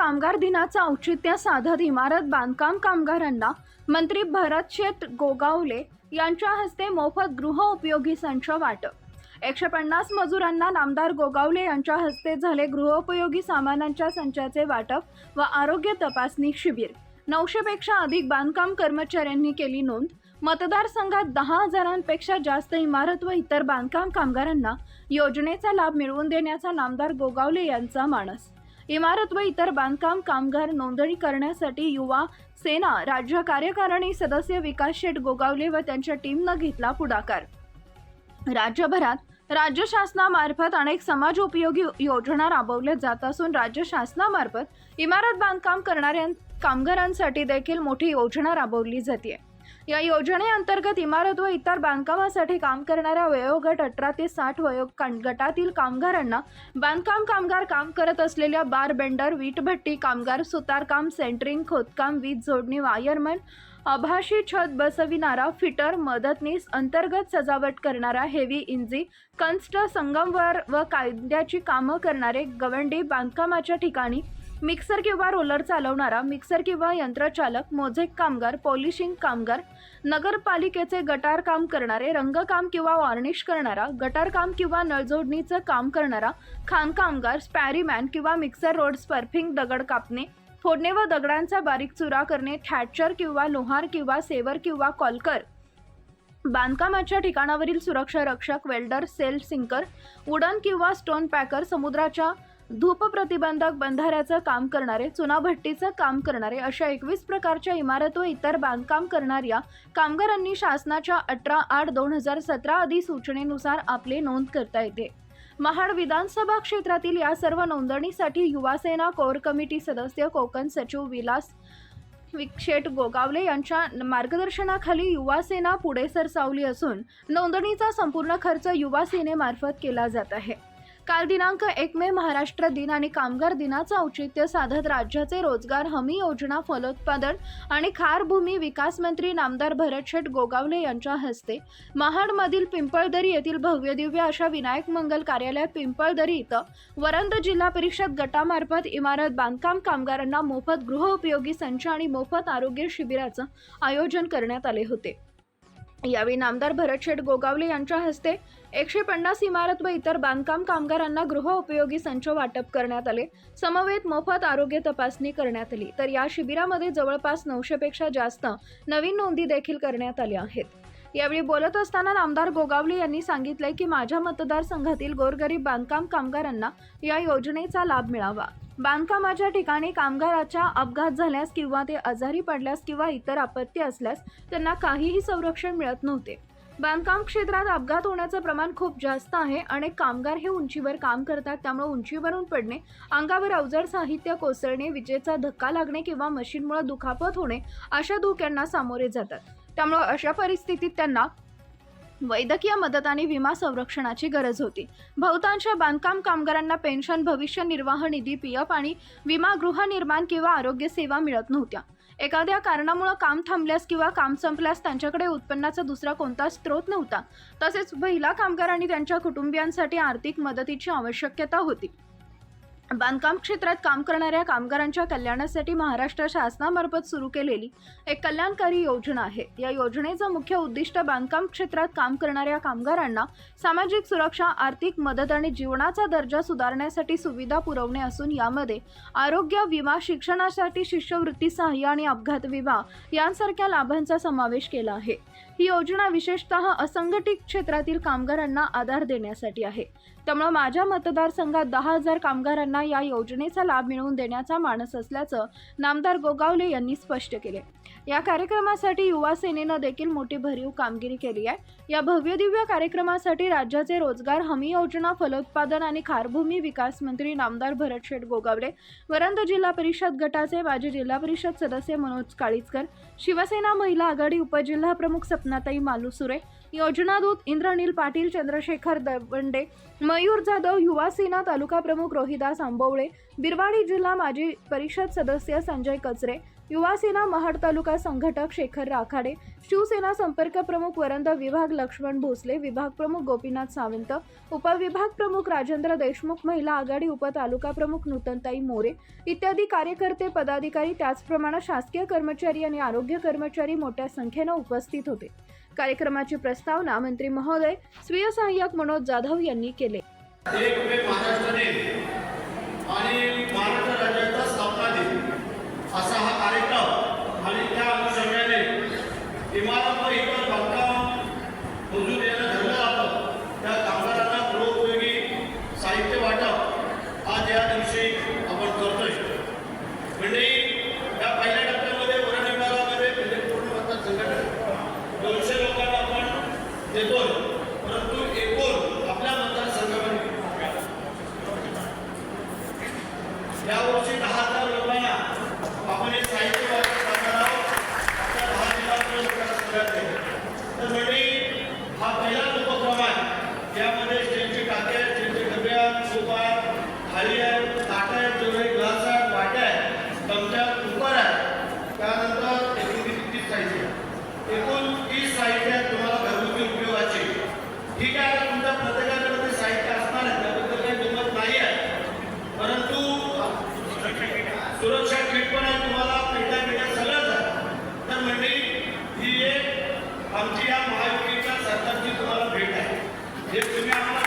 कामगार दिनाचं औचित्य साधत इमारत बांधकाम कामगारांना मंत्री भरत शेठ गोगावले यांच्या हस्ते मोफत गृहउपयोगी संच वाटप. एकशे पन्नास मजुरांना नामदार गोगावले यांच्या हस्ते झाले गृहोपयोगी सामानांच्या संचाचे वाटप व आरोग्य तपासणी शिबिर. नऊशेपेक्षा अधिक बांधकाम कर्मचाऱ्यांनी केली नोंद. मतदारसंघात दहा हजारांपेक्षा जास्त इमारत व इतर बांधकाम कामगारांना योजनेचा लाभ मिळवून देण्याचा नामदार गोगावले यांचा मानस इमारत व इतर बांधकाम कामगार नोंदणी करण्यासाठी युवा सेना राज्य कार्यकारिणी सदस्य विकास शेठ गोगावले व त्यांच्या टीमनं घेतला पुढाकार. राज्यभरात राज्य शासनामार्फत अनेक समाज उपयोगी योजना राबवल्या जात असून राज्य शासनामार्फत इमारत बांधकाम करणाऱ्या कामगारांसाठी देखील मोठी योजना राबवली जाते या योजनेअंतर्गत इमारत व इतर बांधकामासाठी काम करणाऱ्या वयोगट अठरा ते साठ वयो गटातील कामगारांना बांधकाम कामगार काम करत असलेल्या बार बेंडर वीटभट्टी कामगार सुतारकाम सेंटरिंग खोदकाम वीज जोडणी वायरमन आभाशी छत बसविणारा फिटर मदतनीस अंतर्गत सजावट करणारा हेवी इंजी कंस्ट संगमवर व कायद्याची कामं करणारे गवंडी बांधकामाच्या ठिकाणी मिक्सर किंवा रोलर चालवणारा मिक्सर किंवा यंत्रचालक मोझेक कामगार पॉलिशिंग कामगार नगरपालिकेचे गटार काम करणारे रंगकाम किंवा वॉर्निश करणारा गटार काम किंवा नळजोडणीचं काम करणारा खाणकामगार स्पॅरीमॅन किंवा मिक्सर रोड स्पर्फिंग दगड कापणे फोडणे व दगडांचा बारीक चुरा करणे थॅचर किंवा लोहार किंवा सेवर किंवा कॉलकर. बांधकामाच्या ठिकाणावरील सुरक्षा रक्षक वेल्डर सेल सिंकर वुडन किंवा स्टोन पॅकर समुद्राच्या धूप प्रतिबंधक बंधाऱ्याचं काम करणारे चुनाभट्टीचं काम करणारे अशा एकवीस प्रकारच्या इमारत व इतर बांधकाम करणाऱ्या कामगारांनी शासनाच्या अठरा आठ दोन हजार सतरा अधिसूचनेनुसार सूचनेनुसार आपले नोंद करता येते. महाड विधानसभा क्षेत्रातील या सर्व नोंदणीसाठी युवासेना कोर कमिटी सदस्य कोकण सचिव विलास विक्षेट गोगावले यांच्या मार्गदर्शनाखाली युवासेना पुढे सरसावली असून नोंदणीचा संपूर्ण खर्च युवा सेनेमार्फत केला जात आहे. काल दिनांक एक मे महाराष्ट्र दिन आणि कामगार दिनाचं औचित्य साधत राज्याचे रोजगार हमी योजना फलोत्पादन आणि खारभूमी विकास मंत्री नामदार भरतशेठ गोगावले यांच्या हस्ते महाडमधील पिंपळदरी येथील भव्यदिव्य अशा विनायक मंगल कार्यालयात पिंपळदरी इथं वरंद जिल्हा परिषद गटामार्फत इमारत बांधकाम कामगारांना मोफत गृहउपयोगी संच आणि मोफत आरोग्य शिबिराचं आयोजन करण्यात आले होते. यावेळी नामदार भरतशेठ गोगावले यांच्या हस्ते एकशे पन्नास इमारत व इतर बांधकाम कामगारांना गृहउपयोगी संच वाटप करण्यात आले. समवेत मोफत आरोग्य तपासणी करण्यात आली. तर या शिबिरामध्ये जवळपास नऊशेपेक्षा जास्त नवीन नोंदी देखील करण्यात आल्या आहेत. यावेळी बोलत असताना नामदार गोगावले यांनी सांगितले की माझ्या मतदारसंघातील गोरगरीब बांधकाम कामगारांना या योजनेचा लाभ मिळावा. बांधकामाच्या ठिकाणी कामगाराच्या अपघात झाल्यास किंवा ते आजारी पडल्यास किंवा इतर आपत्ती असल्यास त्यांना काहीही संरक्षण मिळत नव्हते. बांधकाम क्षेत्रात अपघात होण्याचं प्रमाण खूप जास्त आहे अनेक कामगार हे उंचीवर काम करतात त्यामुळे उंचीवरून पडणे अंगावर अवजड साहित्य कोसळणे विजेचा धक्का लागणे किंवा मशीनमुळे दुखापत होणे अशा धोक्यांना सामोरे जातात. त्यामुळे अशा परिस्थितीत त्यांना वैद्यकीय मदत आणि विमा संरक्षणाची गरज होती. बहुतांश बांधकाम कामगारांना पेन्शन भविष्य निर्वाह निधी पी एफ आणि विमा गृहनिर्माण किंवा आरोग्य सेवा मिळत नव्हत्या. एखाद्या कारणामुळे काम थांबल्यास किंवा काम संपल्यास त्यांच्याकडे उत्पन्नाचा दुसरा कोणता स्रोत नव्हता. तसेच महिला कामगार आणि त्यांच्या कुटुंबियांसाठी आर्थिक मदतीची आवश्यकता होती. बांधकाम क्षेत्रात काम करणाऱ्या कामगारांच्या कल्याणासाठी महाराष्ट्र शासनामार्फत सुरू केलेली एक कल्याणकारी योजना आहे. या योजनेचं मुख्य उद्दिष्ट बांधकाम क्षेत्रात काम करणाऱ्या कामगारांना सामाजिक सुरक्षा आर्थिक मदत आणि जीवनाचा दर्जा सुधारण्यासाठी सुविधा पुरवणे असून यामध्ये आरोग्य विमा शिक्षणासाठी शिष्यवृत्ती सहाय्य आणि अपघात विमा यांसारख्या लाभांचा समावेश केला आहे. ही योजना विशेषतः असंघटित क्षेत्रातील कामगारांना आधार देण्यासाठी आहे. त्यामुळे माझ्या मतदारसंघात दहा हजार कामगारांना या योजनेचा लाभ मिळवून देण्याचा मानस असल्याचं नामदार गोगावले यांनी स्पष्ट केले. या कार्यक्रमासाठी युवा सेनेनं देखील मोठी भरीव कामगिरी केली आहे. या भव्यदिव्य कार्यक्रमासाठी राज्याचे रोजगार हमी योजना फलोत्पादन आणि खारभूमी विकास मंत्री नामदार भरतशेठ गोगावले वरंद जिल्हा परिषद गटाचे माजी जिल्हा परिषद सदस्य मनोज काळीचकर शिवसेना महिला आघाडी उपजिल्हा प्रमुख सपनाताई मालुसुरे योजनादूत इंद्रनील पाटील चंद्रशेखर दवंडे मयूर जाधव युवा सेना तालुका प्रमुख रोहिदास आंबवळे बिरवाडी जिल्हा माजी परिषद सदस्य संजय कचरे युवासेना महाड तालुका संघटक शेखर राखाडे शिवसेना संपर्क प्रमुख वरंद विभाग लक्ष्मण भोसले विभाग प्रमुख गोपीनाथ सावंत उपविभाग प्रमुख राजेंद्र देशमुख महिला आघाडी उपतालुका प्रमुख नूतनताई मोरे इत्यादी कार्यकर्ते पदाधिकारी त्याचप्रमाणे शासकीय कर्मचारी आणि आरोग्य कर्मचारी मोठ्या संख्येनं उपस्थित होते. कार्यक्रमाची प्रस्तावना मंत्री महोदय स्वीय सहाय्यक मनोज जाधव यांनी केले. grande आमची या महायुतीच्या सरकारची तुम्हाला भेट आहे. हे तुम्ही आम्हाला